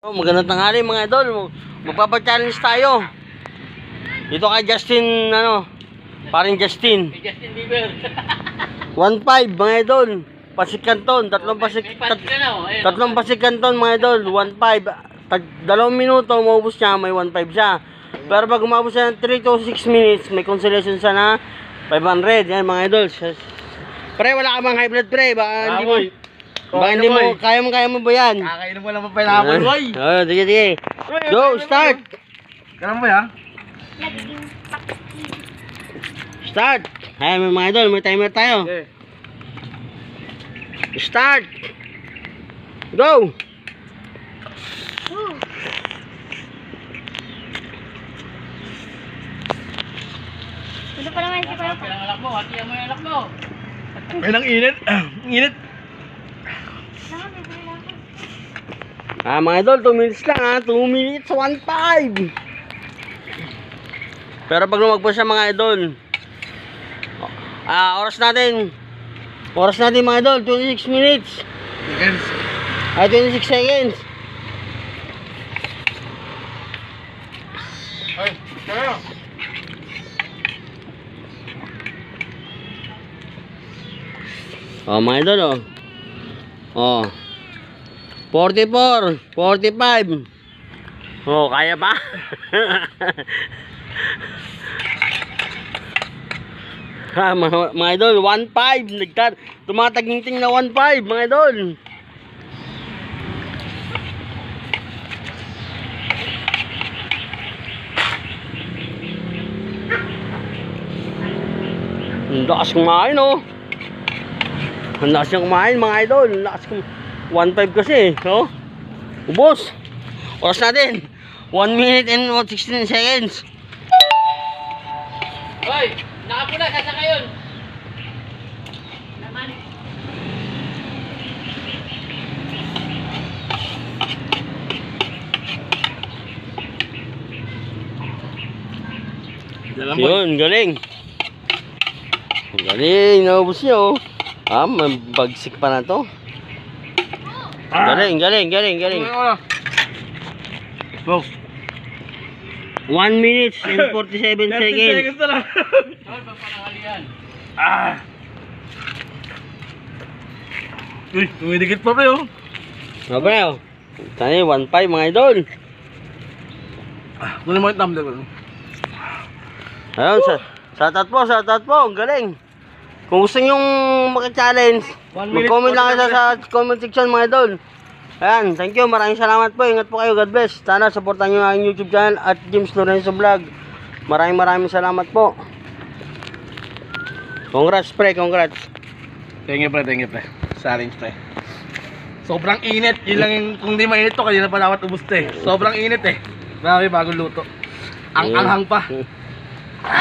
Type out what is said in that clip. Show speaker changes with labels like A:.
A: Oh, magandang tanghali mga idol. Magpapa-challenge tayo. Dito kay Justin, ano, paring Justin.
B: Justin Bieber.
A: 1.5 mga idol. Pasig Canton, tatlong pasig, tat,
B: oh.
A: Tatlong pasig Canton mga idol, 1.5. Tag, dalawang minuto, maubos niya, may 1.5 siya. Pero pag umabot siya ng 3 to 6 minutes, may consolation siya na 500. Yan mga idol. Pre, wala ka bang high blood pre? Baka hindi mo, baka hindi mo, kaya mo, kaya mo ba yan?
B: Kakainom mo lang pa pineapple, boy.
A: Oh, sige, sige. Go, start!
B: Kailan mo yan?
A: Start! Ayan mga idol, may timer tayo.
B: Okay.
A: Start! Go!
C: Ito pa naman si Papa.
B: Kailang alak mo, hatiyan mo yung alak mo.
D: Ay, ang init. init.
A: Ah, mga idol, 2 minutes lang ha. 2 minutes, 1.5. Pero pag lumagpas siya mga idol, ah, oras natin, oras natin mga idol, 26 minutes.
D: Seconds.
A: Ah, 26 seconds.
D: Ay, kaya.
A: Oh, mga idol, oh. Oh. 44, 45. Oh, kaya pa? ha, mga, mga idol, 1.5. Nagka, tumataginting na 1.5, mga idol. Ang lakas kumain, oh. Ang lakas niyang kumain mga idol. Ang lakas kum... 1.5 kasi eh. No? Ubos. Oras natin. 1 minute and 16 seconds.
B: Hoy, nakapula, sasaka yun. Naman.
A: Yun, galing. Galing, naubos niyo. oh. Ah, mabagsik pa na to. Galing, galing, galing, galing.
D: Go.
A: 1 minute and 47 seconds.
D: seconds na lang.
B: Hoy, pagpanangalian.
D: ah. Uy, tumidikit pa pre oh.
A: Mabre, oh. Tani, 1.5 mga idol.
D: Ah, Kunin mo yung ko.
A: Ayun, sa, sa tatpo, sa tatpo, ang galing. Kung gusto nyo maka-challenge, mag-comment lang kayo
D: 40
A: sa, sa comment section mga idol. Ayan, thank you, maraming salamat po. Ingat po kayo, God bless. Sana supportan nyo ang YouTube channel at James Lorenzo Vlog. Maraming maraming salamat po. Congrats, pre, congrats.
D: Thank you pre, thank you pre. Challenge pre. Sobrang init. Yun lang yung, kung di mainit to, kanina pa dapat ubus to eh. Sobrang init eh. Grabe, bagong luto. Ang anghang pa.